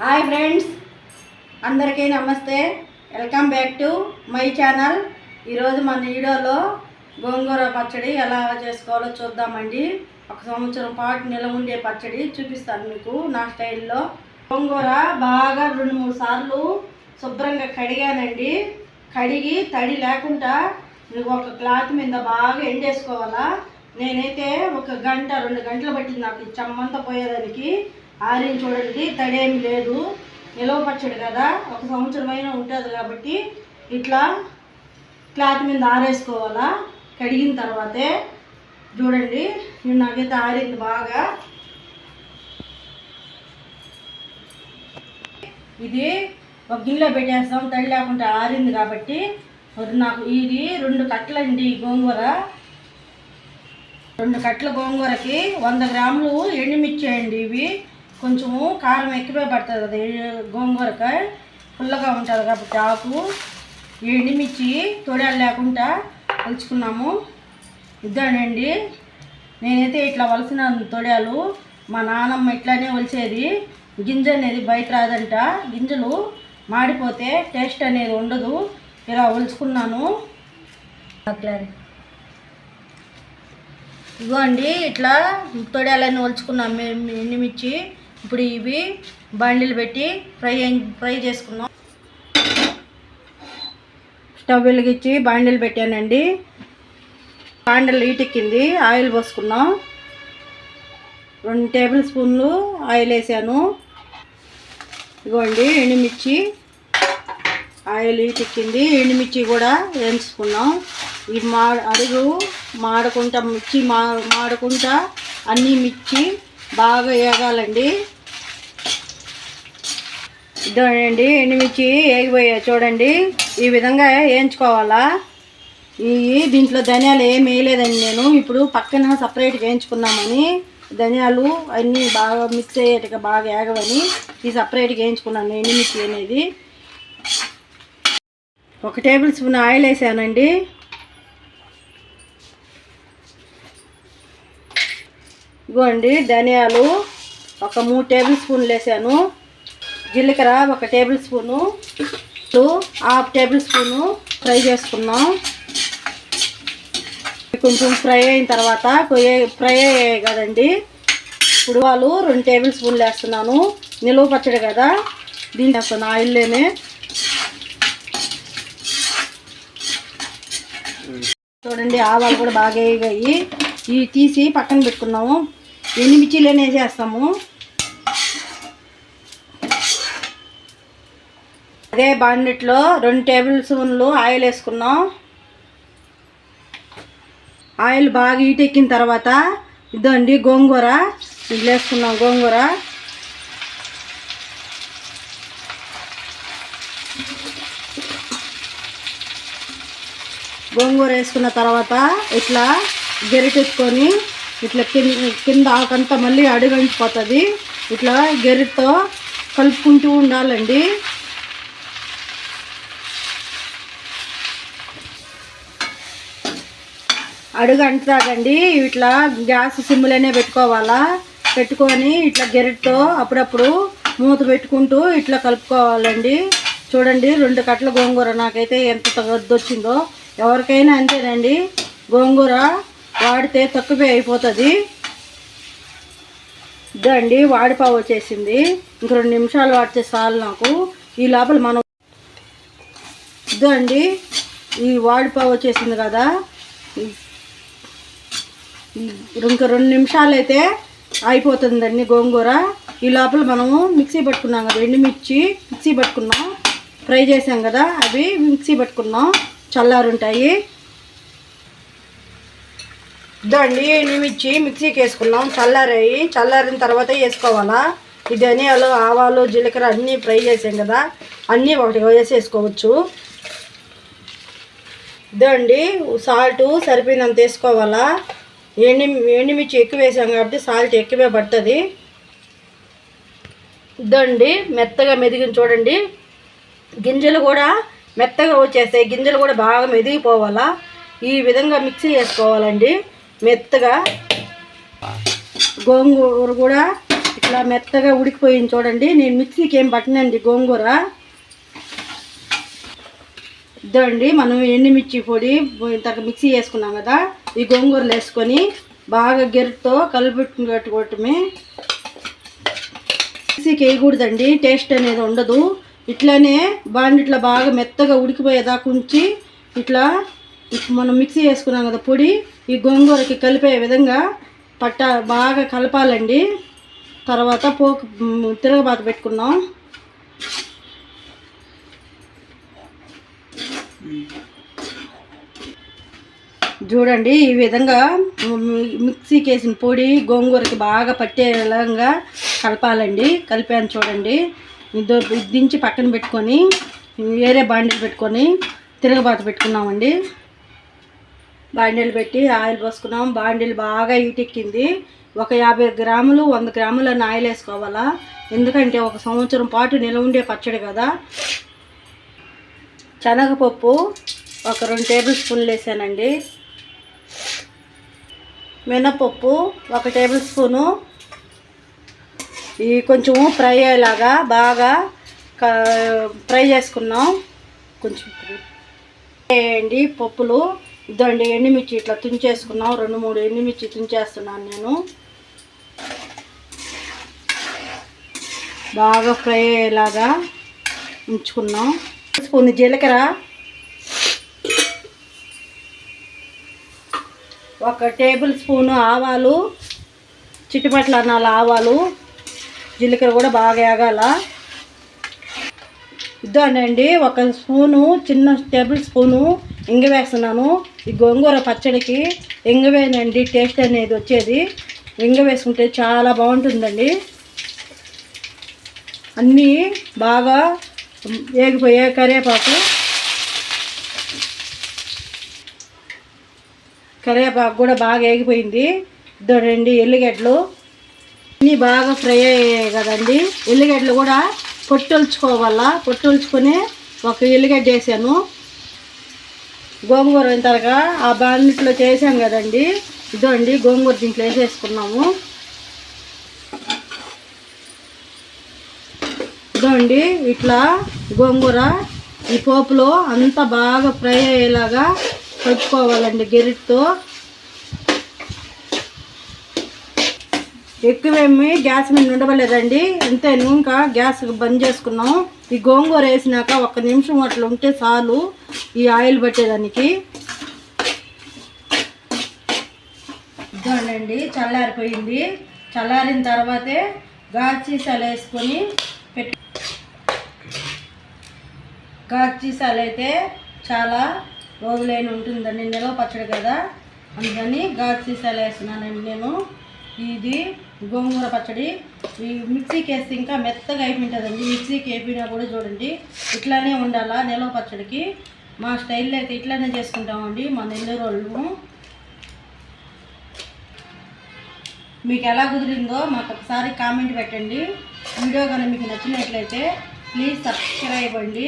Hi friends అందరికీ నమస్తే. Welcome back to my channel. ఈరోజు మన వీడియోలో గోంగూర పచ్చడి ఎలా చేసుకోవాలో చూద్దామండి. ఒక సంవత్సరం పాటు నిలవ ఉండే పచ్చడి చూపిస్తాను మీకు నా స్టైల్లో. గోంగూర బాగా రెండు మూడు సార్లు శుభ్రంగా కడిగానండి. కడిగి తడి లేకుండా మీకు ఒక క్లాత్ మీద బాగా ఎండేసుకోవాలా. నేనైతే ఒక గంట రెండు గంటలు పట్టింది నాకు చెమ్మంతా పోయేదానికి. ఆరిన చూడండి తడేమి లేదు. నిలవ పచ్చడి కదా ఒక సంవత్సరం అయినా ఉంటుంది కాబట్టి ఇట్లా క్లాత్ మీద ఆరేసుకోవాలా? కడిగిన తర్వాతే చూడండి నేను నాకైతే ఆరింది బాగా. ఇది ఒక గిన్నెలో పెట్టేస్తాం తడి లేకుండా ఆరింది కాబట్టి. మరి నాకు ఇది రెండు కట్టలండి గోంగూర. రెండు కట్టల గోంగూరకి వంద గ్రాములు ఎండుమిర్చి అండి ఇవి. కొంచెము కారం ఎక్కువే పడుతుంది కదా గోంగూరకాయ పుల్లగా ఉంటుంది కాబట్టి ఆకు ఎండుమిర్చి తొడాలు లేకుండా కలుచుకున్నాము. ఇద్దానండి. నేనైతే ఇట్లా వలసిన తొడాలు మా నాన్నమ్మ ఇట్లానే వలిసేది గింజ అనేది బయట రాదంట. గింజలు మాడిపోతే టేస్ట్ అనేది ఉండదు. ఇలా ఒలుచుకున్నాను క్లారిటీ ఇగో అండి ఇట్లా తొడాలన్నీ ఒలుచుకున్నాం మేము ఎండుమిర్చి ఇప్పుడు ఇవి బండిలు పెట్టి ఫ్రై ఫ్రై చేసుకున్నాం స్టవ్ వెలిగించి బాండిలు పెట్టానండి. బాండిలు ఈటెక్కింది ఆయిల్ పోసుకున్నాం. రెండు టేబుల్ స్పూన్లు ఆయిల్ వేసాను. ఇగోండి ఎండుమిర్చి ఆయిల్ ఈటెక్కింది. ఎండుమిర్చి కూడా వేయించుకున్నాం. ఈ మా అడుగు మాడకుండా మిర్చి మా మాడకుండా అన్నీ మిర్చి బాగా వేగాలండి ఇదండి ఎండుమిర్చి వేగిపోయా చూడండి. ఈ విధంగా వేయించుకోవాలా? ఈ దీంట్లో ధనియాలు ఏం వేయలేదండి నేను. ఇప్పుడు పక్కన సపరేట్గా వేయించుకున్నామని ధనియాలు అన్నీ బాగా మిక్స్ అయ్యేట్టుగా బాగా ఏగవని ఈ సపరేట్గా వేయించుకున్నాను ఎండుమిర్చి అనేది. ఒక టేబుల్ స్పూన్ ఆయిల్ వేసానండి. ఇగోండి ధనియాలు ఒక మూడు టేబుల్ స్పూన్లు వేసాను. జీలకర్ర ఒక tablespoon. Half tablespoon fry చేసుకున్నాం కొంచెం ఫ్రై అయిన తర్వాత ఫ్రై అయ్యాయి కదండి. ఇప్పుడు వాళ్ళు రెండు టేబుల్ స్పూన్లు వేస్తున్నాను. నిలువ పచ్చడి కదా దీన్ని వేస్తాను ఆయిల్లోనే చూడండి ఆవాలు కూడా బాగా వేగాయి. ఇవి తీసి పక్కన పెట్టుకున్నాము ఎండుమిర్చిలోనే వేసేస్తాము. అదే బాండిట్లో రెండు టేబుల్ స్పూన్లు ఆయిల్ వేసుకున్నాం. ఆయిల్ బాగా ఈటెక్కిన తర్వాత ఇదండి గోంగూర. ఇట్లా వేసుకున్నాం గోంగూర. గోంగూర వేసుకున్న తర్వాత ఇట్లా గెరిటెత్తుకొని ఇట్లా కింద కింద ఆకంతా మళ్ళీ అడుగంచిపోతుంది ఇట్లా గెరితో కలుపుకుంటూ ఉండాలండి. అడుగు అంటుతాగండి ఇట్లా గ్యాస్ సిమ్లోనే పెట్టుకోవాలా? పెట్టుకొని ఇట్లా గెరెట్తో అప్పుడప్పుడు మూత పెట్టుకుంటూ ఇట్లా కలుపుకోవాలండి. చూడండి రెండు కట్టల గోంగూర నాకైతే ఎంత గద్దు వచ్చిందో ఎవరికైనా అంతేనండి. గోంగూర వాడితే తక్కువే అయిపోతుంది. ఇదండి వాడిపావు వచ్చేసింది. ఇంక రెండు నిమిషాలు వాడితే చాలు నాకు. ఈ లోపల మనం ఇదండి ఈ వాడిపావు వచ్చేసింది కదా. ఇంక రెండు నిమిషాలు అయితే అయిపోతుందండి గోంగూర. ఈ లోపల మనము మిక్సీ పట్టుకున్నాం కదా ఎండుమిర్చి మిక్సీ పట్టుకున్నాం. ఫ్రై చేసాం కదా అవి మిక్సీ పట్టుకున్నాం. చల్లారుంటాయి. ఇదండి ఎండుమిర్చి మిక్సీకి వేసుకున్నాం. చల్లారాయి. చల్లారిన తర్వాత వేసుకోవాలా? ఈ ధనియాలు ఆవాలు జీలకర్ర అన్నీ ఫ్రై చేసాం కదా. అన్నీ ఒకటి వేసేసుకోవచ్చు ఇదండి సాల్ట్ సరిపోయినంత వేసుకోవాలా? ఎండి ఎండుమిర్చి ఎక్కువ వేసాం కాబట్టి సాల్ట్ ఎక్కువే పడుతుంది. ఇదండి మెత్తగా మెదిగిన చూడండి. గింజలు కూడా మెత్తగా వచ్చేస్తాయి. గింజలు కూడా బాగా మెదిగిపోవాలా? ఈ విధంగా మిక్సీ చేసుకోవాలండి మెత్తగా గోంగూర కూడా ఇట్లా మెత్తగా ఉడికిపోయింది చూడండి. నేను మిక్సీకి ఏం పట్టినండి గోంగూర. ఇద్దండి మనం ఎండుమిర్చి పొడి ఇంతక మిక్సీ వేసుకున్నాం కదా ఈ గోంగూరలు వేసుకొని బాగా గెరిటితో కలిపెట్టుకోవటమే మిక్సీకి వేయకూడదండి టేస్ట్ అనేది ఉండదు. ఇట్లానే బాండిట్లో బాగా మెత్తగా ఉడికిపోయేదాకా ఉంచి ఇట్లా మనం మిక్సీ వేసుకున్నాం కదా పొడి ఈ గోంగూరకి కలిపే విధంగా పట్ట బాగా కలపాలండి. తర్వాత పోకు తిరగబాత పెట్టుకున్నాం చూడండి ఈ విధంగా మిక్సీకి వేసిన పొడి గోంగూరకి బాగా పట్టే విధంగా కలపాలండి. కలిపాను చూడండి. దించి పక్కన పెట్టుకొని వేరే బాండీలు పెట్టుకొని తిరగబాత పెట్టుకున్నామండి. బాండీలు పెట్టి ఆయిల్ పోసుకున్నాం. బాండీలు బాగా ఈటెక్కింది ఒక యాభై గ్రాములు వంద గ్రాముల ఆయిల్ వేసుకోవాలా? ఎందుకంటే ఒక సంవత్సరం పాటు నిల్వ ఉండే పచ్చడి కదా. శనగపప్పు ఒక రెండు టేబుల్ స్పూన్లు వేసానండి. మినపప్పు ఒక టేబుల్ స్పూను. ఈ కొంచెము ఫ్రై అయ్యేలాగా బాగా ఫ్రై చేసుకున్నాం. కొంచెం వేయండి పప్పులు ఇదండి ఎండుమిర్చి ఇట్లా తుంచేసుకున్నాం. రెండు మూడు ఎండుమిర్చి తుంచేస్తున్నాను నేను. బాగా ఫ్రై అయ్యేలాగా ఉంచుకున్నాం. స్పూన్ జీలకర్ర. ఒక టేబుల్ స్పూను ఆవాలు. చిట్టుపట్ల నాలుగు ఆవాలు. జీలకర్ర కూడా బాగా వేగాల ఇద్దండి ఒక స్పూను చిన్న టేబుల్ స్పూను ఇంగ వేస్తున్నాను. ఈ గోంగూర పచ్చడికి ఎంగవేనండి టేస్ట్ అనేది వచ్చేది. ఇంగ వేసుకుంటే చాలా బాగుంటుందండి. అన్నీ బాగా వేగిపోయే కరివేపాకు. కరివేపాకు కూడా బాగా వేగిపోయింది ఇద్దరండి ఎల్లిగడ్డలు. అన్నీ బాగా ఫ్రై అయ్యాయి కదండి. ఎల్లిగడ్డలు కూడా పొట్టొలుచుకోవాలా పొట్టుల్చుకొని ఒక ఎల్లిగడ్డ వేసాను. గోంగూర అయిన తర్వాత ఆ బాండిట్లో చేసాం కదండి. ఇదో అండి గోంగూర దీంట్లో వేసేసుకున్నాము. ఇదో అండి ఇట్లా గోంగూర ఈ పోపులో అంతా బాగా ఫ్రై అయ్యేలాగా పెట్టుకోవాలండి గెరిటితో. ఎక్కువేమి గ్యాస్ మీద ఉండవలేదండి అంతే ఇంకా గ్యాస్ బంద్ చేసుకున్నాం ఈ గోంగూర వేసినాక ఒక నిమిషం అట్లా ఉంటే చాలు. ఈ ఆయిల్ పట్టేదానికి. ఇదండి చల్లారిపోయింది. చల్లారిన తర్వాతే గాజు సీసాలు వేసుకొని పెట్టు గాజు సీసాలు అయితే చాలా రోజులైన ఉంటుందండి. నిలవ పచ్చడి కదా. అందుకని గాజు సీసాలు వేస్తున్నానండి నేను. ఇది గోంగూర పచ్చడి. ఈ మిక్సీకి వేస్తే ఇంకా మెత్తగా అయిపోయింటుందండి. మిక్సీకి వేపినా కూడా చూడండి ఇట్లానే ఉండాలా? నిలవ పచ్చడికి. మా స్టైల్లో అయితే ఇట్లానే చేసుకుంటామండి మా నెల్లూరు వాళ్ళు మీకు ఎలా కుదిరిందో మాకు ఒకసారి కామెంట్ పెట్టండి. వీడియో కానీ మీకు నచ్చినట్లయితే ప్లీజ్ సబ్స్క్రైబ్ అండి.